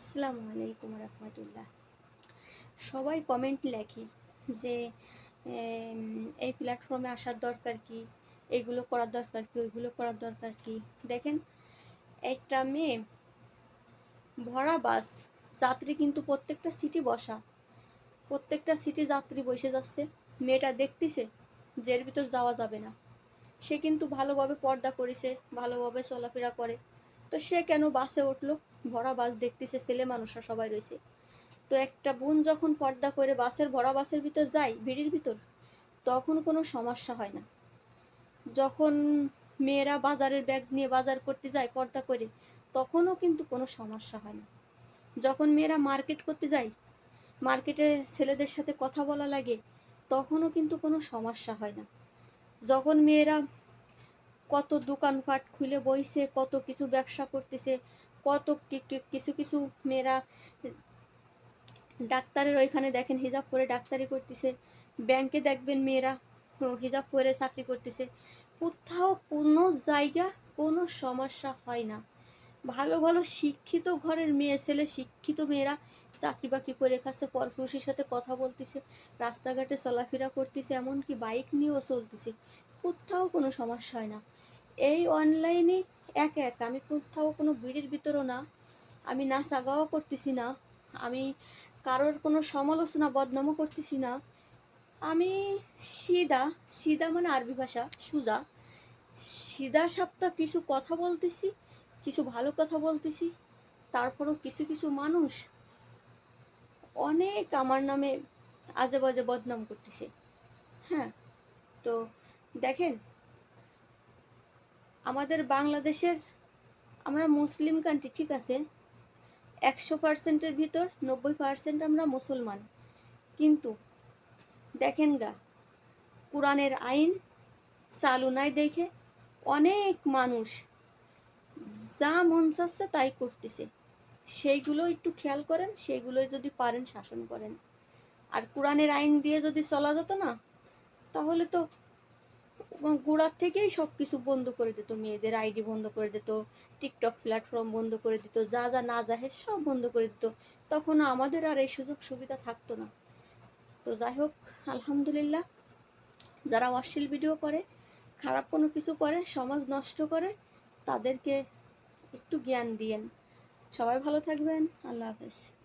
আসসালামু আলাইকুম রহমতুল্লাহ। সবাই কমেন্ট লেখে যে এই প্ল্যাটফর্মে আসার দরকার কি? এইগুলো করার দরকার কি? ওইগুলো করার দরকার কি? দেখেন, একটা মেয়ে ভরা বাস, যাত্রী কিন্তু প্রত্যেকটা সিটি বসা। প্রত্যেকটা সিটি যাত্রী বসে যাচ্ছে। মেয়েটা দেখতেছে যে এর ভিতর যাওয়া যাবে না। সে কিন্তু ভালোভাবে পর্দা করেছে, ভালোভাবে চলাফেরা করে। তো সে কেন বাসে উঠল? ভরা বাস দেখতেছে, ছেলে মানুষরা সবাই রয়েছে। তো একটা বোন যখন পর্দা করে বাসের, ভরা বাসের ভিতর যায়, ভিড়ের ভিতর, তখন কোনো সমস্যা হয় না। যখন মেয়েরা বাজারের ব্যাগ নিয়ে বাজার করতে যায়, পর্দা করে, তখনও কিন্তু কোনো সমস্যা হয় না। যখন মেয়েরা মার্কেট করতে যায়, মার্কেটে ছেলেদের সাথে কথা বলা লাগে, তখনও কিন্তু কোনো সমস্যা হয় না। যখন মেয়েরা কত দোকানপাট খুলে বইছে, কত কিছু ব্যবসা করতেছে কত কিছু কিছু মেয়েরা ডাক্তারের ওইখানে দেখেন, হিজাব করে ডাক্তারি করতেছে। ব্যাংকে দেখবেন মেয়েরা হিজাব করে চাকরি করতেছে। কোথাও কোনো জায়গা, কোনো সমস্যা হয় না। ভালো ভালো শিক্ষিত ঘরের মেয়ে, ছেলে, শিক্ষিত মেয়েরা চাকরি বাকরি করে খাচ্ছে, পরপুরুষের সাথে কথা বলতেছে, রাস্তাঘাটে চলাফেরা করতেছে, এমনকি বাইক নিয়েও চলতেছে। কোথাও কোনো সমস্যা হয় না। এই অনলাইনে এক এক। আমি কোথাও কোনো ভিড়ের ভিতরও না। আমি নাচা গাওয়া করতেছি না। আমি কারোর কোনো সমালোচনা, বদনামও করতেছি না। আমি সিদা। সিদা মানে আরবি ভাষা, সুজা। সিদা সাপ্তা কিছু কথা বলতেছি, কিছু ভালো কথা বলতেছি, তারপরও কিছু কিছু মানুষ অনেক আমার নামে আজে বাজে বদনাম করতেছে। হ্যাঁ তো দেখেন আমাদের বাংলাদেশের, আমরা মুসলিম কান্ট্রি ঠিক আছে? একশো পার্সেন্টের ভিতর নব্বই পার্সেন্ট আমরা মুসলমান। কিন্তু দেখেন গা, কোরআনের আইন চালু নাই দেখে অনেক মানুষ যা মন চাচ্ছে তাই করতেছে। সেইগুলো একটু খেয়াল করেন সেইগুলো যদি পারেন শাসন করেন। আর কোরআনের আইন দিয়ে যদি চলা যেত না, তাহলে তো গোড়ার থেকেই সব কিছু বন্ধ করে দিত মেয়েদের, আইডি বন্ধ করে দিত, টিকটক প্ল্যাটফর্ম বন্ধ করে দিত, যা যা না যাহে সব বন্ধ করে দিত। তখন আমাদের আর এই সুযোগ সুবিধা থাকতো না। তো যাই হোক, আলহামদুলিল্লাহ, যারা অশ্লীল ভিডিও করে, খারাপ কোনো কিছু করে, সমাজ নষ্ট করে, তাদেরকে একটু জ্ঞান দিয়েন। সবাই ভালো থাকবেন, আল্লাহ হাফেজ।